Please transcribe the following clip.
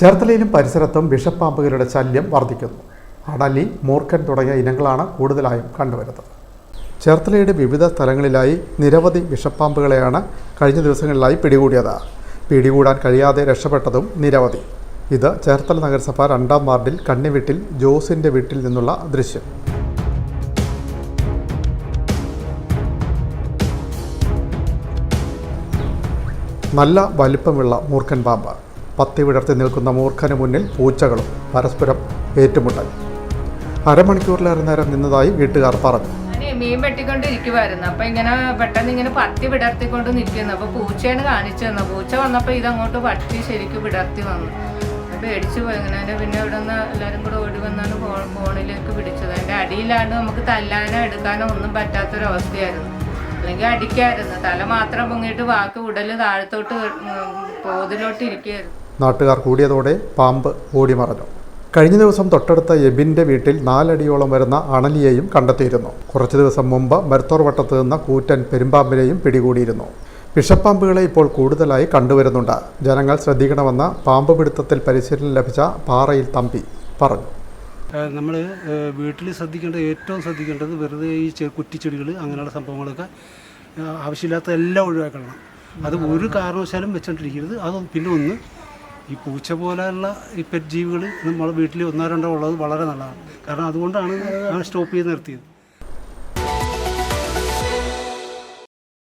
ചേർത്തലയിലും പരിസരത്തും വിഷപ്പാമ്പുകളുടെ ശല്യം വർദ്ധിക്കുന്നു. അടലി മൂർഖൻ തുടങ്ങിയ ഇനങ്ങളാണ് കൂടുതലായും കണ്ടുവരുന്നത്. ചേർത്തലയുടെ വിവിധ സ്ഥലങ്ങളിലായി നിരവധി വിഷപ്പാമ്പുകളെയാണ് കഴിഞ്ഞ ദിവസങ്ങളിലായി പിടികൂടിയത്. പിടികൂടാൻ കഴിയാതെ രക്ഷപ്പെട്ടതും നിരവധി. ഇത് ചേർത്തല നഗരസഭ രണ്ടാം വാർഡിൽ കണ്ണിവീട്ടിൽ ജോസിന്റെ വീട്ടിൽ നിന്നുള്ള ദൃശ്യം. നല്ല വലിപ്പമുള്ള മൂർഖൻ പാമ്പ്. പത്തി വിടർത്തി നിൽക്കുന്ന മൂർഖന് മുന്നിൽ പൂച്ചകളും പരസ്പരം ഏറ്റുമുട്ടൽ അരമണിക്കൂറിലേറെ നേരം നിന്നതായി വീട്ടുകാർ പറഞ്ഞു. മീൻ വെട്ടിക്കൊണ്ടിരിക്കുവായിരുന്നു. അപ്പൊ ഇങ്ങനെ പെട്ടെന്ന് ഇങ്ങനെ പത്തി വിടർത്തിക്കൊണ്ട് നിൽക്കുന്നു. അപ്പൊ പൂച്ചയാണ് കാണിച്ചു തന്നെ പൂച്ച വന്നപ്പോ ഇതങ്ങോട്ട് പട്ടി ശരിക്കും വിടർത്തി വന്നു. പേടിച്ചു പോയി. ഇങ്ങനെ പിന്നെ ഇവിടെ നിന്ന് എല്ലാരും കൂടെ ഓടി വന്നാണ് ഫോണിലേക്ക് പിടിച്ചത് അതിന്റെ അടിയിലാണ് നമുക്ക് തല്ലാനോ എടുക്കാനോ ഒന്നും പറ്റാത്തൊരവസ്ഥയായിരുന്നു. അല്ലെങ്കിൽ അടിക്കായിരുന്നു. തല മാത്രം പൊങ്ങിയിട്ട് വാക്ക് ഉടൽ താഴത്തോട്ട് പോതിലോട്ട് ഇരിക്കുകയായിരുന്നു. നാട്ടുകാർ കൂടിയതോടെ പാമ്പ് ഓടിമറഞ്ഞു. കഴിഞ്ഞ ദിവസം തൊട്ടടുത്ത എബിന്റെ വീട്ടിൽ നാലടിയോളം വരുന്ന അണലിയെയും കണ്ടെത്തിയിരുന്നു. കുറച്ചു ദിവസം മുമ്പ് മരുത്തോർ വട്ടത്ത് നിന്ന് കൂറ്റൻ പെരുമ്പാമ്പിനെയും പിടികൂടിയിരുന്നു. വിഷപ്പാമ്പുകളെ ഇപ്പോൾ കൂടുതലായി കണ്ടുവരുന്നുണ്ട്. ജനങ്ങൾ ശ്രദ്ധിക്കണമെന്ന് പാമ്പ് പിടുത്തത്തിൽ പരിശീലനം ലഭിച്ച പാറയിൽ തമ്പി പറഞ്ഞു. നമ്മൾ വീട്ടിൽ ശ്രദ്ധിക്കേണ്ട ഏറ്റവും ശ്രദ്ധിക്കേണ്ടത് വെറുതെ ഈ കുറ്റിച്ചെടികൾ അങ്ങനെയുള്ള സംഭവങ്ങളൊക്കെ ആവശ്യമില്ലാത്ത എല്ലാം ഒഴിവാക്കണം. അത് ഒരു കാരണവശാലും വെച്ചോണ്ടിരിക്കരുത്. അത് പിന്നെ ഒന്ന് ഈ പൂച്ച പോലെയുള്ള ഈ പെറ്റ് ജീവികൾ നമ്മൾ വീട്ടിൽ ഒന്നോ രണ്ടോ ഉള്ളത് വളരെ നല്ലതാണ്. കാരണം അതുകൊണ്ടാണ് സ്റ്റോപ്പ് ചെയ്ത് നിർത്തിയത്.